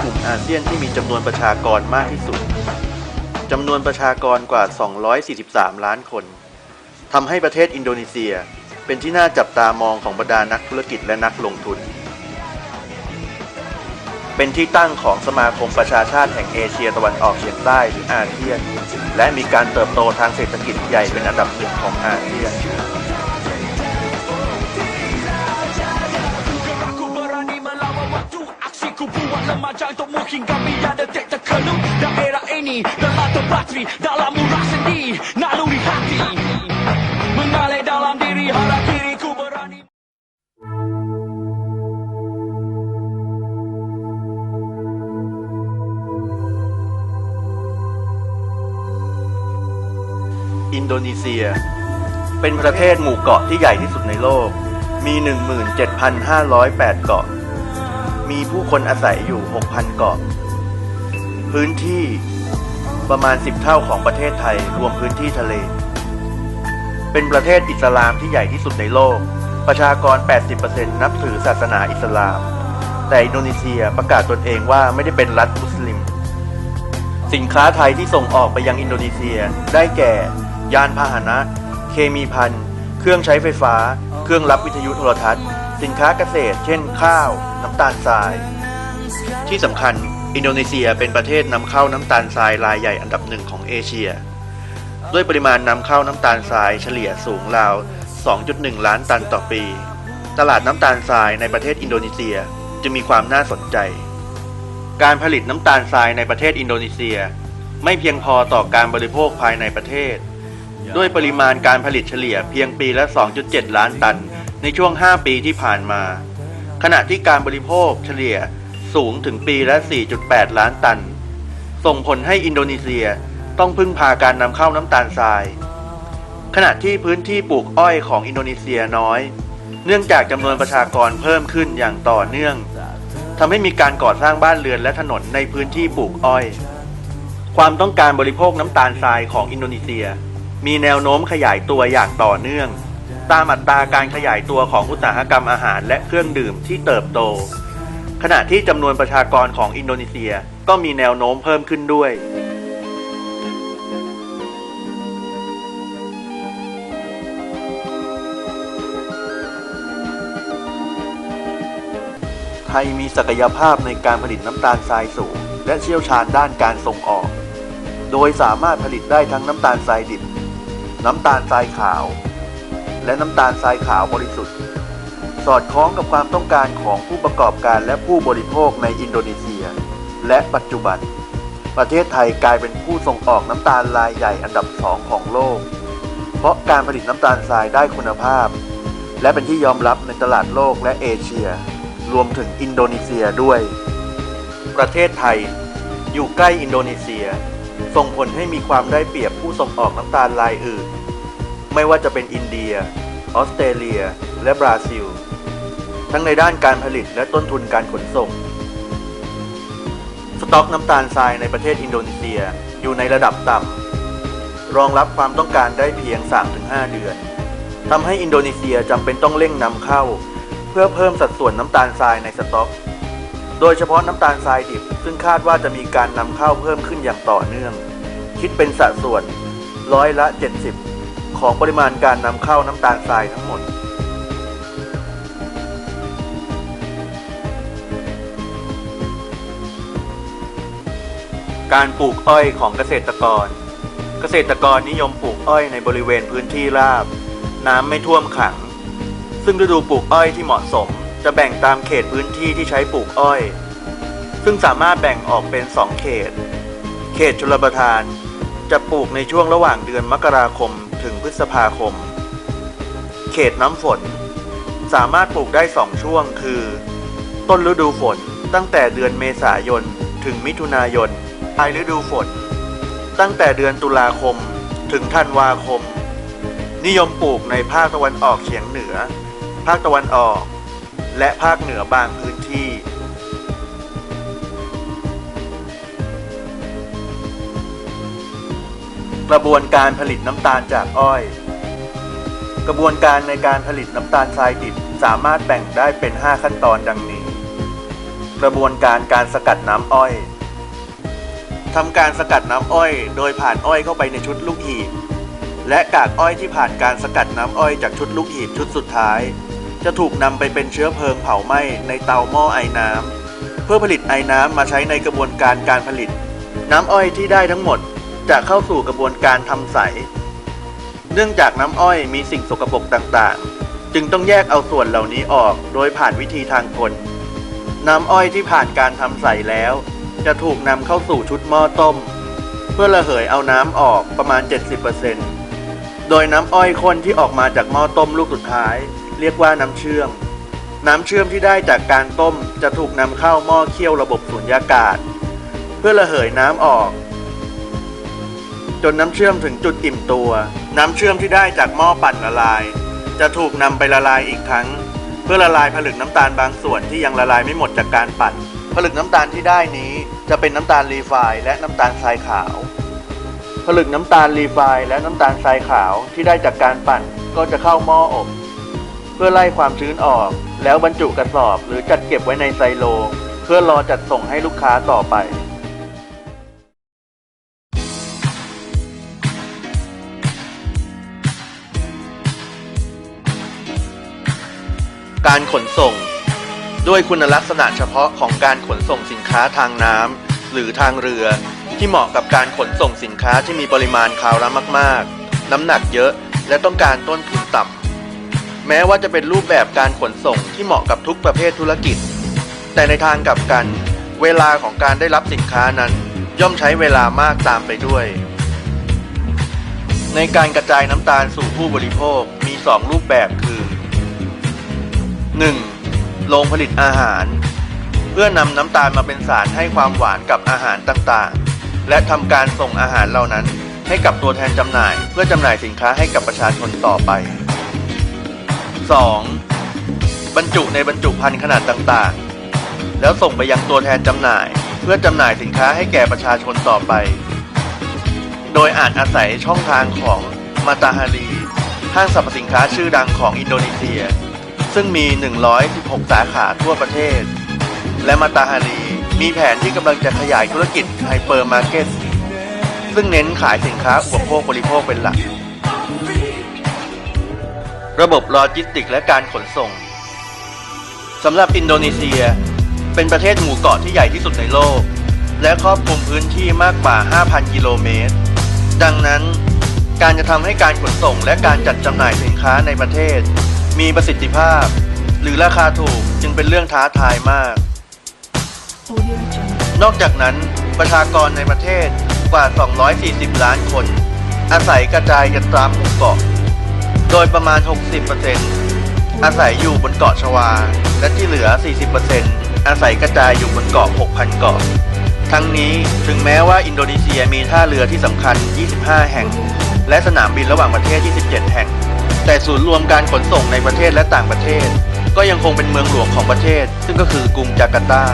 กลุ่มอาเซียนที่มีจำนวนประชากรมากที่สุดจำนวนประชากรกว่า 243 ล้านคนทำให้ประเทศอินโดนีเซียเป็นที่น่าจับตามองของบรรดานักธุรกิจและนักลงทุน เป็นที่ตั้งของสมาคมประชาชาติแห่งเอเชียตะวันออกเฉียงใต้หรืออาเซียน และมีการเติบโตทางเศรษฐกิจใหญ่เป็นอันดับหนึ่งของอาเซียน lemah jantung hingga biada tak terkeluh Daerah ini telah terbateri dalam murah sendi Naluri hati Mengalir dalam diri harap diriku berani อินโดนีเซีย เป็นประเทศหมู่เกาะที่ใหญ่ที่สุดในโลก มี 17,508 เกาะ มีผู้คนอาศัยอยู่ 6,000 เกาะ พื้นที่ประมาณ 10 เท่าของประเทศไทยรวมพื้นที่ทะเล เป็นประเทศอิสลามที่ใหญ่ที่สุดในโลก ประชากร 80%นับถือศาสนาอิสลาม แต่อินโดนีเซียประกาศตนเองว่าไม่ได้เป็นรัฐมุสลิม สินค้าไทยที่ส่งออกไปยังอินโดนีเซียได้แก่ ยานพาหนะ เคมีภัณฑ์เครื่องใช้ไฟฟ้า เครื่องรับวิทยุโทรทัศน์ สินค้าเกษตร เช่น ข้าว น้ำตาลทราย ที่สำคัญอินโดนีเซียเป็นประเทศนำเข้าน้ำตาลทรายรายใหญ่อันดับหนึ่งของเอเชีย ด้วยปริมาณนำเข้าน้ำตาลทรายเฉลี่ยสูงราว 2.1 ล้านตันต่อปี ตลาดน้ำตาลทรายในประเทศอินโดนีเซียจึงมีความน่าสนใจ การผลิตน้ำตาลทรายในประเทศอินโดนีเซีย ไม่เพียงพอต่อการบริโภคภายในประเทศ ด้วยปริมาณการผลิตเฉลี่ยเพียงปีละ 2.7 ล้านตัน ในช่วง 5 ปีที่ผ่านมา ขณะที่การบริโภคเฉลี่ยสูงถึงปีละ 4.8 ล้านตัน ส่งผลให้อินโดนีเซียต้องพึ่งพาการนำเข้าน้ำตาลทราย ขณะที่พื้นที่ปลูกอ้อยของอินโดนีเซียน้อย เนื่องจากจำนวนประชากรเพิ่มขึ้นอย่างต่อเนื่องทำให้มีการก่อสร้างบ้านเรือนและถนนในพื้นที่ปลูกอ้อย ความต้องการบริโภคน้ำตาลทรายของอินโดนีเซีย มีแนวโน้มขยายตัวอย่างต่อเนื่อง ตามอัตราการขยายตัวของอุตสาหกรรมอาหารและเครื่องดื่มที่เติบโต ขณะที่จำนวนประชากรของอินโดนีเซียก็มีแนวโน้มเพิ่มขึ้นด้วย ไทยมีศักยภาพในการผลิตน้ำตาลทรายสูง และเชี่ยวชาญด้านการส่งออก โดยสามารถผลิตได้ทั้งน้ำตาลทรายดิบ น้ำตาลทรายขาว และน้ำตาลทรายขาวบริสุทธิ์ สอดคล้องกับความต้องการของผู้ประกอบการและผู้บริโภคในอินโดนีเซีย และปัจจุบัน ประเทศไทยกลายเป็นผู้ส่งออกน้ำตาลรายใหญ่อันดับสองของโลก เพราะการผลิตน้ำตาลทรายได้คุณภาพ และเป็นที่ยอมรับในตลาดโลกและเอเชีย รวมถึงอินโดนีเซียด้วย ประเทศไทย อยู่ใกล้อินโดนีเซีย ส่งผลให้มีความได้เปรียบผู้ส่งออกน้ำตาลรายอื่น ไม่ว่าจะเป็นอินเดีย ออสเตรเลีย และบราซิล ทั้งในด้านการผลิตและต้นทุนการขนส่ง สต็อกน้ำตาลทรายในประเทศอินโดนีเซียอยู่ในระดับต่ำรองรับความต้องการได้เพียง 3-5 เดือนทำให้อินโดนีเซียจำเป็นต้องเร่งนำเข้า เพื่อเพิ่มสัดส่วนน้ำตาลทรายในสต็อก โดยเฉพาะน้ำตาลทรายดิบ ซึ่งคาดว่าจะมีการนำเข้าเพิ่มขึ้นอย่างต่อเนื่อง คิดเป็นสัดส่วนร้อยละ 70 ของปริมาณการนำเข้าน้ำตาลทรายทั้งหมด การปลูกอ้อยของเกษตรกร เกษตรกรนิยมปลูกอ้อยในบริเวณพื้นที่ราบ น้ำไม่ท่วมขัง ซึ่งฤดูปลูกอ้อยที่เหมาะสม จะแบ่งตามเขตพื้นที่ที่ใช้ปลูกอ้อย ซึ่งสามารถแบ่งออกเป็น 2 เขต เขตชลประทานจะปลูกในช่วงระหว่างเดือนมกราคม ถึงพฤษภาคม เขตน้ำฝน สามารถปลูกได้2ช่วงคือ ต้นฤดูฝนตั้งแต่เดือนเมษายน ถึงมิถุนายนปลายฤดูฝน ตั้งแต่เดือนตุลาคม ถึงธันวาคม นิยมปลูกในภาคตะวันออกเฉียงเหนือ ภาคตะวันออก และภาคเหนือบางพื้นที่ กระบวนการผลิตน้ำตาลจากอ้อย กระบวนการในการผลิตน้ำตาลทรายดิบสามารถแบ่งได้เป็น 5 ขั้นตอนดังนี้ กระบวนการการสกัดน้ำอ้อยทำการสกัดน้ำอ้อย โดยผ่านอ้อยเข้าไปในชุดลูกหีบ และกากอ้อยที่ผ่านการสกัดน้ำอ้อยจากชุดลูกหีบชุดสุดท้าย จะถูกนำไปเป็นเชื้อเพลิงเผาไหม้ในเตาหม้อไอ้น้ำเพื่อผลิตไอ้น้ำมาใช้ในกระบวนการการผลิต น้ำอ้อยที่ได้ทั้งหมด จะเข้าสู่กระบวนการทำใส เนื่องจากน้ำอ้อยมีสิ่งสกปรกต่างๆ จึงต้องแยกเอาส่วนเหล่านี้ออกโดยผ่านวิธีทางกล น้ำอ้อยที่ผ่านการทำใสแล้ว จะถูกนำเข้าสู่ชุดหม้อต้ม เพื่อระเหยเอาน้ำออกประมาณ 70%โดยน้ำอ้อยข้นที่ออกมาจากหม้อต้มลูกสุดท้าย เรียกว่าน้ำเชื่อม น้ำเชื่อมที่ได้จากการต้มจะถูกนำเข้าหม้อเคี่ยวระบบสุญญากาศ เพื่อระเหยน้ำออก จนน้ำเชื่อมถึงจุดอิ่มตัว น้ำเชื่อมที่ได้จากหม้อปั่นละลาย จะถูกนำไปละลายอีกครั้ง เพื่อละลายผลึกน้ำตาลบางส่วนที่ยังละลายไม่หมดจากการปั่น ผลึกน้ำตาลที่ได้นี้จะเป็นน้ำตาลรีไฟน์และน้ำตาลทรายขาว ผลึกน้ำตาลรีไฟน์และน้ำตาลทรายขาวที่ได้จากการปั่นก็จะเข้าหม้ออบ เพื่อไล่ความชื้นออก แล้วบรรจุกระสอบ หรือจัดเก็บไว้ในไซโล เพื่อรอจัดส่งให้ลูกค้าต่อไป การขนส่ง ด้วยคุณลักษณะเฉพาะของการขนส่งสินค้าทางน้ำหรือทางเรือ ที่เหมาะกับการขนส่งสินค้าที่มีปริมาณคาระมากๆ น้ำหนักเยอะและต้องการต้นทุนต่ำแม้ว่าจะเป็นรูปแบบการขนส่งที่เหมาะกับทุกประเภทธุรกิจ แต่ในทางกลับกัน เวลาของการได้รับสินค้านั้น ย่อมใช้เวลามากตามไปด้วย ในการกระจายน้ำตาลสู่ผู้บริโภคมี 2 รูปแบบคือ 1. โรงผลิตอาหาร เพื่อนำน้ำตาลมาเป็นสารให้ความหวานกับอาหารต่างๆ และทำการส่งอาหารเหล่านั้น ให้กับตัวแทนจำหน่าย เพื่อจำหน่ายสินค้าให้กับประชาชนต่อไป 2. บรรจุในบรรจุภัณฑ์ขนาดต่างๆ แล้วส่งไปยังตัวแทนจำหน่าย เพื่อจำหน่ายสินค้าให้แก่ประชาชนต่อไป โดยอาจอาศัยช่องทางของมาตาฮารีห้างสรรพสินค้าชื่อดังของอินโดนีเซีย ซึ่งมี 116 สาขาทั่วประเทศ และมาตาฮารีมีแผนที่กำลังจะขยายธุรกิจไฮเปอร์มาร์เก็ตซึ่งเน้นขายสินค้าอุปโภคบริโภคเป็นหลัก ระบบโลจิสติกและการขนส่งสำหรับอินโดนีเซีย เป็นประเทศหมู่เกาะที่ใหญ่ที่สุดในโลก และครอบคลุมพื้นที่มากกว่า 5,000 กิโลเมตร ดังนั้น การจะทำให้การขนส่งและการจัดจำหน่ายสินค้าในประเทศ มีประสิทธิภาพ หรือราคาถูกจึงเป็นเรื่องท้าทายมาก นอกจากนั้นประชากรในประเทศกว่า 240 ล้านคน อาศัยกระจายกันตามหมู่เกาะ โดยประมาณ 60%อาศัยอยู่บนเกาะชวา และที่เหลือ 40%อาศัยกระจายอยู่บนเกาะ 6,000 เกาะ ทั้งนี้ถึงแม้ว่าอินโดนีเซียมีท่าเรือที่สำคัญ 25 แห่ง และสนามบินระหว่างประเทศ 27 แห่ง แต่ศูนย์รวมการขนส่งในประเทศและต่างประเทศ ก็ยังคงเป็นเมืองหลวงของประเทศ ซึ่งก็คือกรุงจาการ์ตา